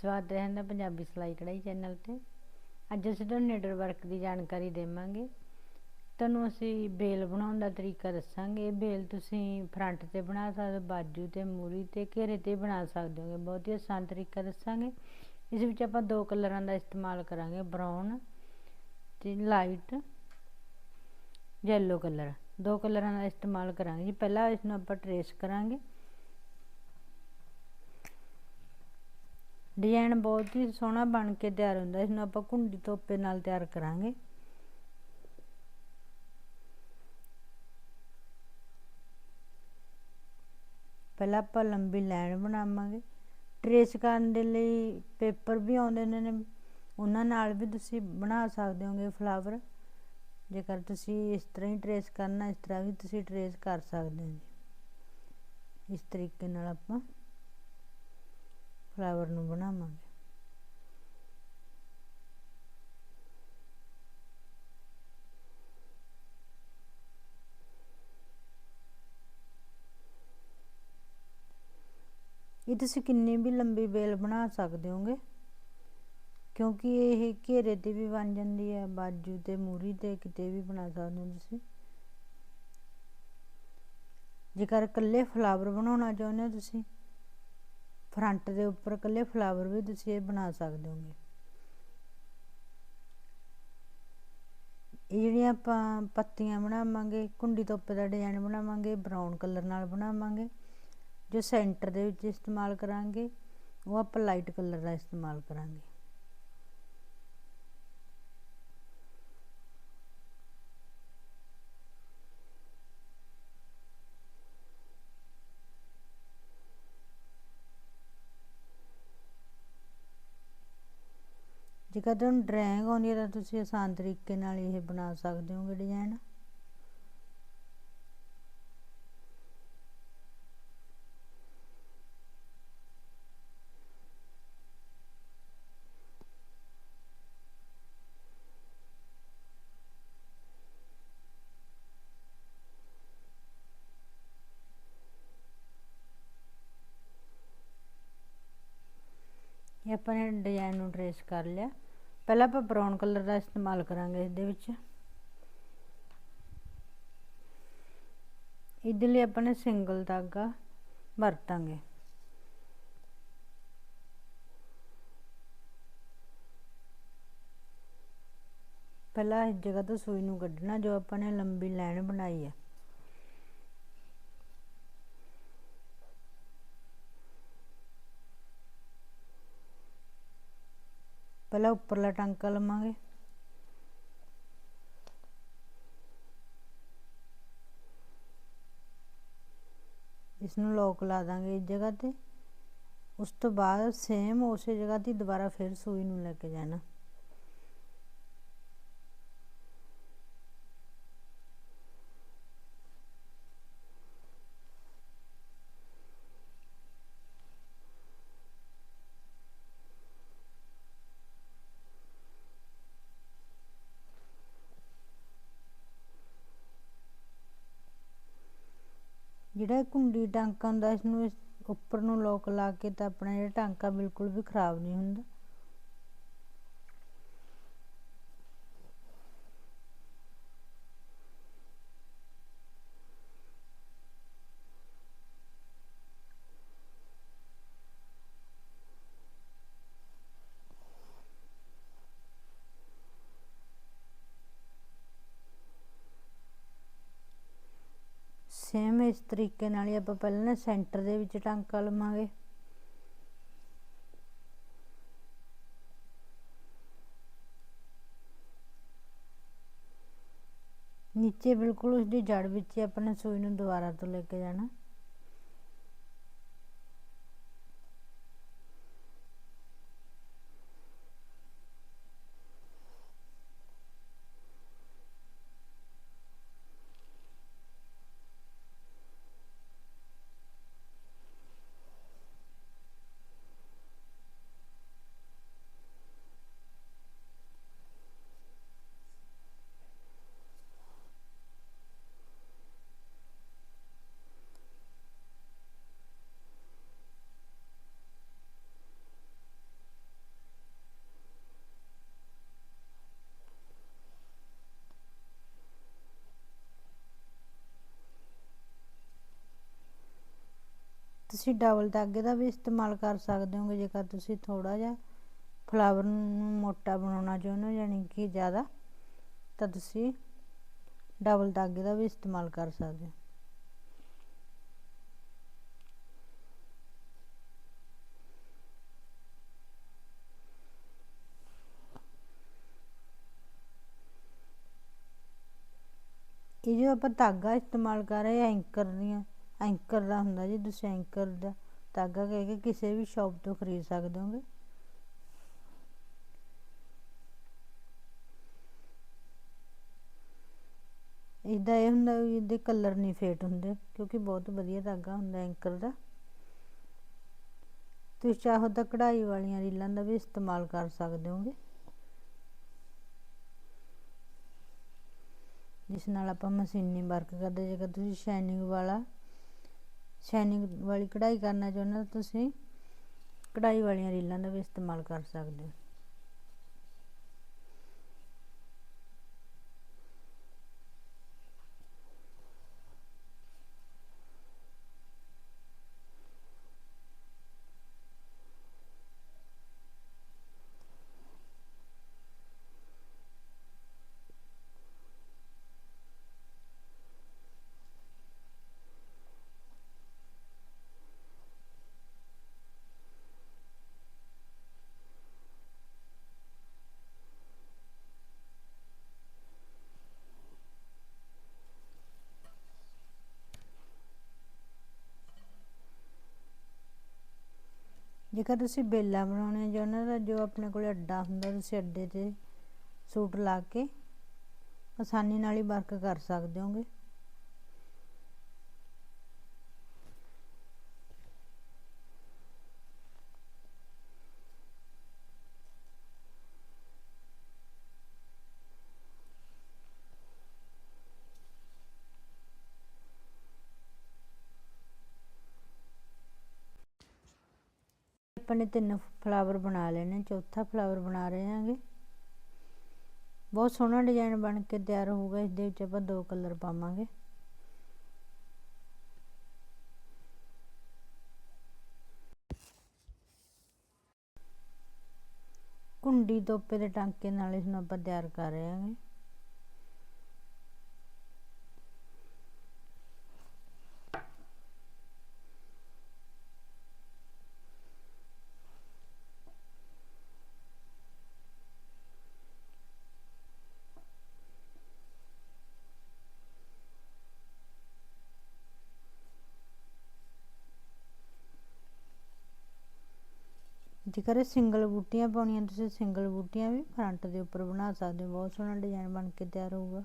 ਸਵਾਗਤ ਹੈ ਦਾ ਪੰਜਾਬੀ ਸਿਲਾਈ ਕਢਾਈ ਚੈਨਲ ਤੇ। ਅੱਜ ਅਸੀਂ ਤੁਹਾਨੂੰ ਨੀਡਲ ਵਰਕ ਦੀ ਜਾਣਕਾਰੀ ਦੇਵਾਂਗੇ। ਤੁਹਾਨੂੰ ਅਸੀਂ ਬੇਲ ਬਣਾਉਣ ਦਾ ਤਰੀਕਾ ਦੱਸਾਂਗੇ। ਇਹ ਬੇਲ ਤੁਸੀਂ ਫਰੰਟ ਤੇ ਬਣਾ ਸਕਦੇ ਹੋ, ਬਾਜੂ ਤੇ, ਮੂਰੀ ਤੇ, ਘੇਰੇ ਤੇ ਬਣਾ ਸਕਦੇ ਹੋਗੇ। ਬਹੁਤ ਹੀ ਆਸਾਨ ਤਰੀਕਾ ਦੱਸਾਂਗੇ। ਇਸ ਵਿੱਚ ਆਪਾਂ ਦੋ ਕਲਰਾਂ ਦਾ ਇਸਤੇਮਾਲ ਕਰਾਂਗੇ ਬਰਾਊਨ ਤੇ ਲਾਈਟ ਯੈਲੋ ਕਲਰ ਦੋ ਕਲਰਾਂ ਦਾ ਇਸਤੇਮਾਲ ਕਰਾਂਗੇ ਜੀ। ਪਹਿਲਾਂ ਇਸ ਨੂੰ ਆਪਾਂ ਟਰੇਸ ਕਰਾਂਗੇ। ਡਿਜ਼ਾਈਨ ਬਹੁਤ ਹੀ ਸੋਹਣਾ ਬਣ ਕੇ ਤਿਆਰ ਹੁੰਦਾ ਇਸ ਨੂੰ ਆਪਾਂ ਕੁੰਡੀ ਤੋਪੇ ਨਾਲ ਤਿਆਰ ਕਰਾਂਗੇ। ਪਹਿਲਾਂ ਆਪਾਂ ਲੰਬੀ ਲਾਈਨ ਬਣਾਵਾਂਗੇ। ਟਰੇਸ ਕਰਨ ਦੇ ਲਈ ਪੇਪਰ ਵੀ ਆਉਂਦੇ ਨੇ ਉਹਨਾਂ ਨਾਲ ਵੀ ਤੁਸੀਂ ਬਣਾ ਸਕਦੇ ਹੋਗੇ ਫਲਾਵਰ। ਜੇਕਰ ਤੁਸੀਂ ਇਸ ਤਰ੍ਹਾਂ ਹੀ ਟਰੇਸ ਕਰਨਾ, ਇਸ ਤਰ੍ਹਾਂ ਵੀ ਤੁਸੀਂ ਟਰੇਸ ਕਰ ਸਕਦੇ ਹੋ ਇਸ ਤਰੀਕੇ ਨਾਲ ਆਪਾਂ ਫਲਾਵਰ ਨੂੰ ਬਣਾਵਾਂਗੇ। ਇਹ ਤੁਸੀਂ ਕਿੰਨੀ ਵੀ ਲੰਬੀ ਬੇਲ ਬਣਾ ਸਕਦੇ ਹੋਗੇ, ਕਿਉਂਕਿ ਇਹ ਘੇਰੇ ਤੇ ਵੀ ਬਣ ਜਾਂਦੀ ਹੈ, ਬਾਜੂ ਤੇ ਮੂਰੀ ਤੇ ਕਿਤੇ ਵੀ ਬਣਾ ਸਕਦੇ ਹੋ ਤੁਸੀਂ। ਜੇਕਰ ਇਕੱਲੇ ਫਲਾਵਰ ਬਣਾਉਣਾ ਚਾਹੁੰਦੇ ਹੋ ਤੁਸੀਂ ਫਰੰਟ ਦੇ ਉੱਪਰ ਇਕੱਲੇ ਫਲਾਵਰ ਵੀ ਤੁਸੀਂ ਇਹ ਬਣਾ ਸਕਦੇ ਹੋਗੇ। ਇਹ ਜਿਹੜੀਆਂ ਆਪਾਂ ਪੱਤੀਆਂ ਬਣਾਵਾਂਗੇ, ਕੁੰਡੀ ਤੋਪੇ ਦਾ ਡਿਜ਼ਾਈਨ ਬਣਾਵਾਂਗੇ, ਬਰਾਊਨ ਕਲਰ ਨਾਲ ਬਣਾਵਾਂਗੇ, ਜੋ ਸੈਂਟਰ ਦੇ ਵਿੱਚ ਇਸਤੇਮਾਲ ਕਰਾਂਗੇ, ਉਹ ਆਪਾਂ ਲਾਈਟ ਕਲਰ ਦਾ ਇਸਤੇਮਾਲ ਕਰਾਂਗੇ। ਜੇਕਰ ਤੁਹਾਨੂੰ ਡਰਾਇੰਗ ਆਉਂਦੀ ਹੈ ਤਾਂ ਤੁਸੀਂ ਆਸਾਨ ਤਰੀਕੇ ਨਾਲ ਇਹ ਬਣਾ ਸਕਦੇ ਹੋਗੇ ਡਿਜ਼ਾਈਨ ਇਹ ਆਪਾਂ ਨੇ ਡਿਜ਼ਾਈਨ ਨੂੰ ਟ੍ਰੇਸ ਕਰ ਲਿਆ। ਪਹਿਲਾਂ ਆਪਾਂ ਬਰਾਊਨ ਕਲਰ ਦਾ ਇਸਤੇਮਾਲ ਕਰਾਂਗੇ ਇਸ ਦੇ ਵਿੱਚ। ਇਹਦੇ ਲਈ ਆਪਾਂ ਨੇ ਸਿੰਗਲ ਧਾਗਾ ਵਰਤਾਂਗੇ। ਪਹਿਲਾਂ ਇਸ ਜਗ੍ਹਾ ਤੋਂ ਸੂਈ ਨੂੰ ਕੱਢਣਾ, ਜੋ ਆਪਾਂ ਨੇ ਲੰਬੀ ਲਾਈਨ ਬਣਾਈ ਹੈ ਪਹਿਲਾਂ ਉੱਪਰਲਾ ਟਾਂਕਾ ਲਵਾਂਗੇ। ਇਸ ਨੂੰ ਲੋਕ ਲਾ ਦਾਂਗੇ ਇਸ ਜਗ੍ਹਾ ਤੇ। ਉਸ ਤੋਂ ਬਾਅਦ ਸੇਮ ਉਸੇ ਜਗ੍ਹਾ ਤੇ ਦੁਬਾਰਾ ਫਿਰ ਸੂਈ ਨੂੰ ਲੈ ਕੇ ਜਾਣਾ। ਜਿਹੜਾ ਘੁੰਡੀ ਟਾਂਕਾ ਹੁੰਦਾ ਇਸ ਉੱਪਰ ਨੂੰ ਲੋਕ ਲਾ ਕੇ ਤਾਂ ਆਪਣਾ ਜਿਹੜਾ ਟਾਂਕਾ ਬਿਲਕੁਲ ਵੀ ਖਰਾਬ ਨਹੀਂ ਹੁੰਦਾ। ਸੇਮ ਇਸ ਤਰੀਕੇ ਨਾਲ ਹੀ ਆਪਾਂ ਪਹਿਲਾਂ ਸੈਂਟਰ ਦੇ ਵਿੱਚ ਟਾਂਕਾ ਲਵਾਂਗੇ। ਨੀਚੇ ਬਿਲਕੁਲ ਉਸ ਦੀ ਜੜ ਵਿੱਚ ਹੀ ਨੇ ਸੂਈ ਨੂੰ ਦੁਬਾਰਾ ਤੋਂ ਲੈ ਕੇ ਜਾਣਾ। ਤੁਸੀਂ ਡਬਲ ਧਾਗੇ ਦਾ ਵੀ ਇਸਤੇਮਾਲ ਕਰ ਸਕਦੇ ਹੋਗੇ, ਜੇਕਰ ਤੁਸੀਂ ਥੋੜਾ ਜਿਹਾ ਫਲਾਵਰ ਨੂੰ ਮੋਟਾ ਬਣਾਉਣਾ ਚਾਹੁੰਦੇ ਹੋ, ਯਾਨੀ ਕਿ ਜ਼ਿਆਦਾ, ਤਾਂ ਤੁਸੀਂ ਡਬਲ ਧਾਗੇ ਦਾ ਵੀ ਇਸਤੇਮਾਲ ਕਰ ਸਕਦੇ ਹੋ। ਇਹ ਜੋ ਆਪਾਂ ਧਾਗਾ ਇਸਤੇਮਾਲ ਕਰ ਰਹੇ ਆ ਐਂਕਰ ਦੀਆਂ ਐਂਕਰ ਦਾ ਹੁੰਦਾ ਜੀ ਤੁਸੀਂ ਐਂਕਰ ਦਾ ਧਾਗਾ ਕਹਿ ਕੇ ਕਿਸੇ ਵੀ ਸ਼ਾਪ ਤੋਂ ਖਰੀਦ ਸਕਦੇ ਹੋਗੇ। ਇਹਦਾ ਇਹ ਹੁੰਦਾ ਵੀ ਇਹਦੇ ਕਲਰ ਨਹੀਂ ਫੇਟ ਹੁੰਦੇ ਕਿਉਂਕਿ ਬਹੁਤ ਵਧੀਆ ਧਾਗਾ ਹੁੰਦਾ ਐਂਕਰ ਦਾ। ਤੁਸੀਂ ਚਾਹੋ ਤਾਂ ਕਢਾਈ ਵਾਲੀਆਂ ਰੀਲਾਂ ਦਾ ਵੀ ਇਸਤੇਮਾਲ ਕਰ ਸਕਦੇ ਹੋਗੇ। ਜਿਸ ਨਾਲ ਆਪਾਂ ਮਸ਼ੀਨੀ ਵਰਕ ਕਰਦੇ ਜੇਕਰ ਤੁਸੀਂ ਸ਼ਾਈਨਿੰਗ ਵਾਲਾ ਸ਼ਾਈਨਿੰਗ ਵਾਲੀ ਕਢਾਈ ਕਰਨਾ ਚਾਹੁੰਦੇ ਹੋ ਤੁਸੀਂ? ਕਢਾਈ ਵਾਲੀਆਂ ਰੀਲਾਂ ਦਾ ਵੀ ਇਸਤੇਮਾਲ ਕਰ ਸਕਦੇ ਹੋ। ਜੇਕਰ ਤੁਸੀਂ ਬੇਲਾ ਬਣਾਉਣੇ ਜੋ ਉਹਨਾਂ ਦਾ ਜੋ ਆਪਣੇ ਕੋਲ ਅੱਡਾ ਹੁੰਦਾ, ਤੁਸੀਂ ਅੱਡੇ ਤੇ ਸੂਟ ਲਾ ਕੇ ਆਸਾਨੀ ਨਾਲ ਹੀ ਵਰਕ ਕਰ ਸਕਦੇ ਹੋਗੇ। ਆਪਾਂ ਨੇ ਤਿੰਨ ਫਲਾਵਰ ਬਣਾ ਲਏ ਨੇ ਚੌਥਾ ਫਲਾਵਰ ਬਣਾ ਰਹੇ ਹਾਂਗੇ ਬਹੁਤ ਸੋਹਣਾ ਡਿਜ਼ਾਈਨ ਬਣ ਕੇ ਤਿਆਰ ਹੋਊਗਾ ਇਸ ਦੇ ਵਿੱਚ ਆਪਾਂ ਦੋ ਕਲਰ ਪਾਵਾਂਗੇ ਕੁੰਡੀ ਤੋਪੇ ਦੇ ਟਾਂਕੇ ਨਾਲ ਇਸ ਨੂੰ ਆਪਾਂ ਤਿਆਰ ਕਰ ਰਹੇ ਹਾਂਗੇ ਜੇਕਰ ਸਿੰਗਲ ਬੂਟੀਆਂ ਪਾਉਣੀਆਂ, ਤੁਸੀਂ ਸਿੰਗਲ ਬੂਟੀਆਂ ਵੀ ਫਰੰਟ ਦੇ ਉੱਪਰ ਬਣਾ ਸਕਦੇ ਹੋ। ਬਹੁਤ ਸੋਹਣਾ ਡਿਜ਼ਾਈਨ ਬਣ ਕੇ ਤਿਆਰ ਹੋਊਗਾ।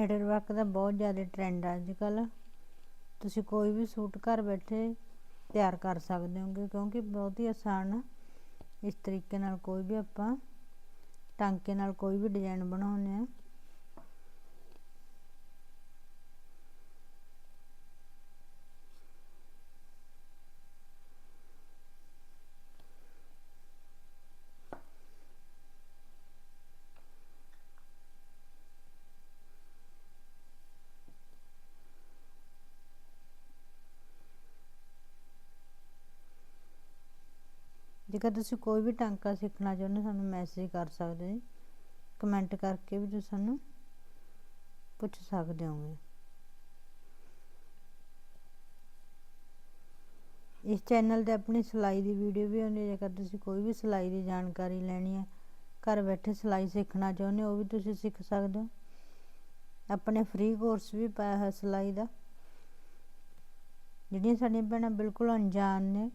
ਨੀਡਲ ਵਰਕ ਦਾ ਬਹੁਤ ਜ਼ਿਆਦਾ ਟ੍ਰੈਂਡ ਆ ਅੱਜ ਕੱਲ੍ਹ ਤੁਸੀਂ ਕੋਈ ਵੀ ਸੂਟ ਘਰ ਬੈਠੇ ਤਿਆਰ ਕਰ ਸਕਦੇ ਹੋਗੇ, ਕਿਉਂਕਿ ਬਹੁਤ ਹੀ ਆਸਾਨ ਇਸ ਤਰੀਕੇ ਨਾਲ ਕੋਈ ਵੀ ਆਪਾਂ ਟਾਂਕੇ ਨਾਲ ਕੋਈ ਵੀ ਡਿਜ਼ਾਈਨ ਬਣਾਉਂਦੇ ਹਾਂ ਜੇਕਰ ਤੁਸੀਂ ਕੋਈ ਵੀ ਟਾਂਕਾ ਸਿੱਖਣਾ ਚਾਹੁੰਦੇ ਸਾਨੂੰ ਮੈਸੇਜ ਕਰ ਸਕਦੇ ਹੋ ਕਮੈਂਟ ਕਰਕੇ ਵੀ ਤੁਸੀਂ ਸਾਨੂੰ ਪੁੱਛ ਸਕਦੇ ਹੋਗੇ ਇਸ ਚੈਨਲ ਤੇ ਆਪਣੀ ਸਿਲਾਈ ਦੀ ਵੀਡੀਓ ਵੀ ਆਉਂਦੀ ਹੈ, ਜੇਕਰ ਤੁਸੀਂ ਕੋਈ ਵੀ ਸਿਲਾਈ ਦੀ ਜਾਣਕਾਰੀ ਲੈਣੀ ਹੈ, ਘਰ ਬੈਠੇ ਸਿਲਾਈ ਸਿੱਖਣਾ ਚਾਹੁੰਦੇ ਹੋ, ਉਹ ਵੀ ਤੁਸੀਂ ਸਿੱਖ ਸਕਦੇ ਹੋ। ਆਪਣੇ ਫ੍ਰੀ ਕੋਰਸ ਵੀ ਪਾਇਆ ਹੈ ਸਿਲਾਈ ਦਾ। ਜਿਹੜੀਆਂ ਸਾਡੀਆਂ ਭੈਣਾਂ ਬਿਲਕੁਲ ਅਣਜਾਣ ਨੇ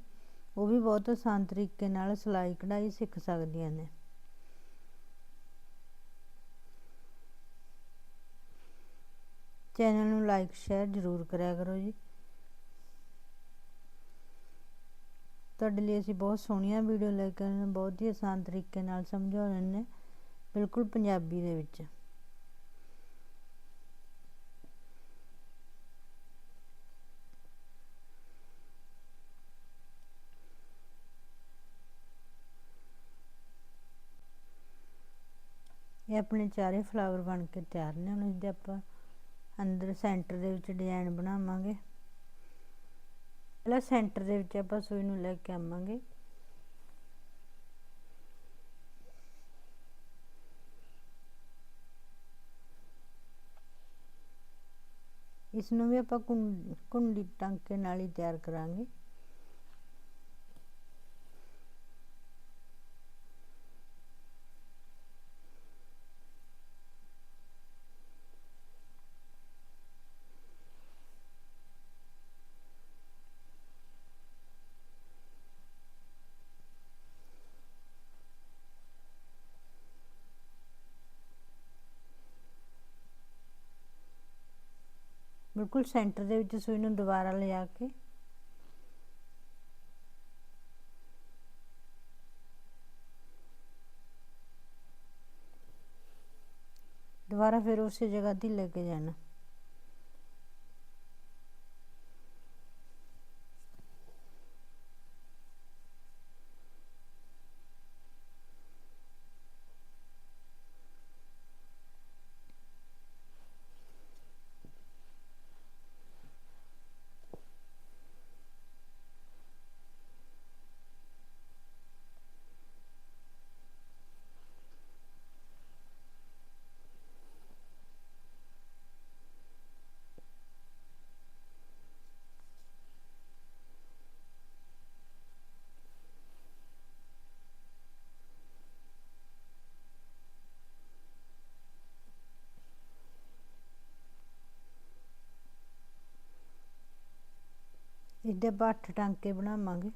ਉਹ ਵੀ ਬਹੁਤ ਆਸਾਨ ਤਰੀਕੇ ਨਾਲ ਸਿਲਾਈ ਕਢਾਈ ਸਿੱਖ ਸਕਦੀਆਂ ਨੇ। ਚੈਨਲ ਨੂੰ ਲਾਈਕ, ਸ਼ੇਅਰ ਜ਼ਰੂਰ ਕਰਿਆ ਕਰੋ ਜੀ। ਤੁਹਾਡੇ ਲਈ ਅਸੀਂ ਬਹੁਤ ਸੋਹਣੀਆਂ ਵੀਡੀਓ ਲੈ ਕੇ ਆਏ ਨੇ, ਬਹੁਤ ਹੀ ਆਸਾਨ ਤਰੀਕੇ ਨਾਲ ਸਮਝਾਉਣੇ ਨੇ, ਬਿਲਕੁਲ ਪੰਜਾਬੀ ਦੇ ਵਿੱਚ। ਇਹ ਆਪਣੇ ਚਾਰੇ ਫਲਾਵਰ ਬਣ ਕੇ ਤਿਆਰ ਨੇ, ਹੁਣ ਇਹਦੇ ਆਪਾਂ ਅੰਦਰ ਸੈਂਟਰ ਦੇ ਵਿੱਚ ਡਿਜ਼ਾਈਨ ਬਣਾਵਾਂਗੇ। ਪਹਿਲਾਂ ਸੈਂਟਰ ਦੇ ਵਿੱਚ ਆਪਾਂ ਸੂਈ ਨੂੰ ਲੈ ਕੇ ਆਵਾਂਗੇ। ਇਸ ਨੂੰ ਵੀ ਆਪਾਂ ਕੁੰਡੀ ਟਾਂਕੇ ਨਾਲ ਹੀ ਤਿਆਰ ਕਰਾਂਗੇ। ਬਿਲਕੁਲ ਸੈਂਟਰ ਦੇ ਵਿੱਚ ਸੂਈ ਨੂੰ ਦੁਬਾਰਾ ਲਿਜਾ ਕੇ। ਦੁਬਾਰਾ ਫਿਰ ਉਸੇ ਜਗ੍ਹਾ ਤੇ ਲੈ ਕੇ ਜਾਣਾ। ਇਹਦੇ ਆਪਾਂ ਅੱਠ ਟਾਂਕੇ ਬਣਾਵਾਂਗੇ।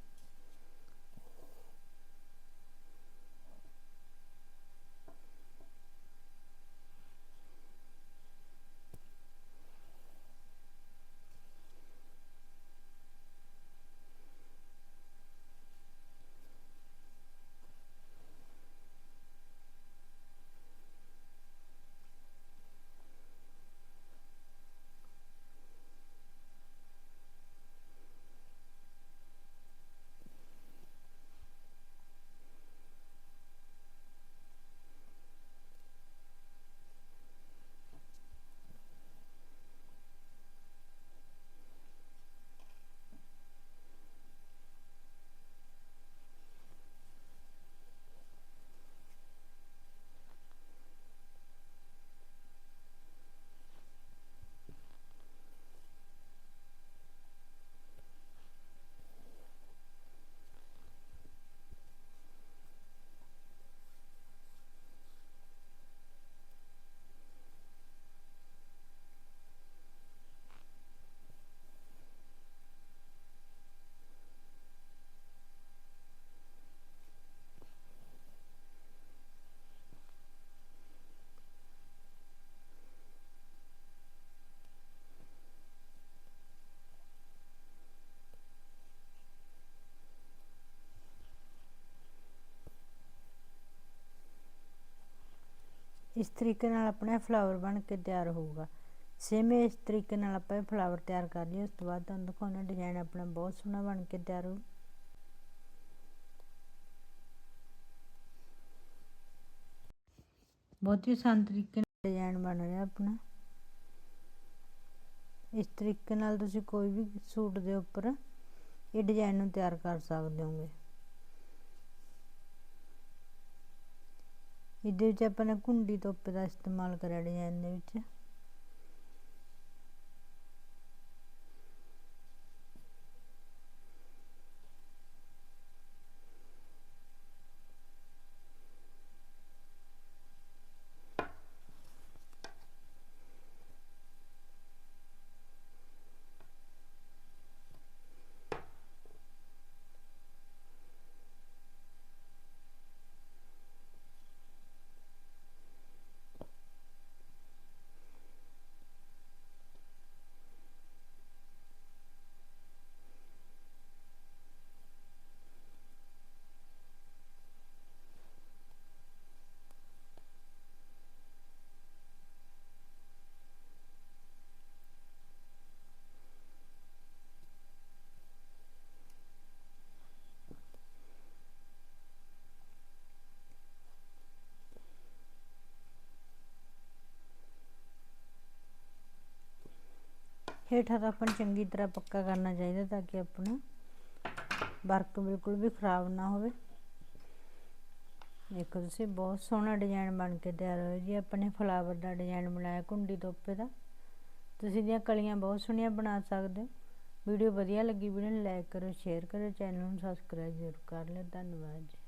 ਇਸ ਤਰੀਕੇ ਨਾਲ ਆਪਣਾ ਫਲਾਵਰ ਬਣ ਕੇ ਤਿਆਰ ਹੋਊਗਾ। ਸੇਮ ਇਸ ਤਰੀਕੇ ਨਾਲ ਆਪਾਂ ਇਹ ਫਲਾਵਰ ਤਿਆਰ ਕਰ ਲਈ ਉਸ ਤੋਂ ਬਾਅਦ ਤੁਹਾਨੂੰ ਦਿਖਾਉਣਾ ਡਿਜ਼ਾਈਨ ਆਪਣਾ ਬਹੁਤ ਸੋਹਣਾ ਬਣ ਕੇ ਤਿਆਰ ਹੋ ਬਹੁਤ ਹੀ ਆਸਾਨ ਤਰੀਕੇ ਨਾਲ ਡਿਜ਼ਾਈਨ ਬਣ ਰਿਹਾ ਆਪਣਾ। ਇਸ ਤਰੀਕੇ ਨਾਲ ਤੁਸੀਂ ਕੋਈ ਵੀ ਸੂਟ ਦੇ ਉੱਪਰ ਇਹ ਡਿਜ਼ਾਈਨ ਨੂੰ ਤਿਆਰ ਕਰ ਸਕਦੇ ਹੋਗੇ। ਇਹਦੇ ਵਿੱਚ ਆਪਾਂ ਨੇ ਘੁੰਡੀ ਤੋਪੇ ਦਾ ਇਸਤੇਮਾਲ ਕਰਿਆ ਡਿਜ਼ਾਇਨ ਦੇ ਵਿੱਚ। ਹੇਠਾਂ ਤਾਂ ਆਪਾਂ ਨੂੰ ਚੰਗੀ ਤਰ੍ਹਾਂ ਪੱਕਾ ਕਰਨਾ ਚਾਹੀਦਾ ਤਾਂ ਕਿ ਆਪਣਾ ਵਰਕ ਬਿਲਕੁਲ ਵੀ ਖਰਾਬ ਨਾ ਹੋਵੇ। ਦੇਖੋ ਤੁਸੀਂ, ਬਹੁਤ ਸੋਹਣਾ ਡਿਜ਼ਾਈਨ ਬਣ ਕੇ ਤਿਆਰ ਹੋਇਆ ਜੀ। ਆਪਣੇ ਫਲਾਵਰ ਦਾ ਡਿਜ਼ਾਈਨ ਬਣਾਇਆ, ਕੁੰਡੀ ਤੋਪੇ ਦਾ। ਤੁਸੀਂ ਦੀਆਂ ਕਲੀਆਂ ਬਹੁਤ ਸੋਹਣੀਆਂ ਬਣਾ ਸਕਦੇ ਹੋ। ਵੀਡੀਓ ਵਧੀਆ ਲੱਗੀ, ਵੀਡੀਓ ਨੂੰ ਲਾਈਕ ਕਰੋ ਸ਼ੇਅਰ ਕਰੋ ਚੈਨਲ ਨੂੰ ਸਬਸਕ੍ਰਾਈਬ ਜ਼ਰੂਰ ਕਰ ਲਿਓ। ਧੰਨਵਾਦ ਜੀ।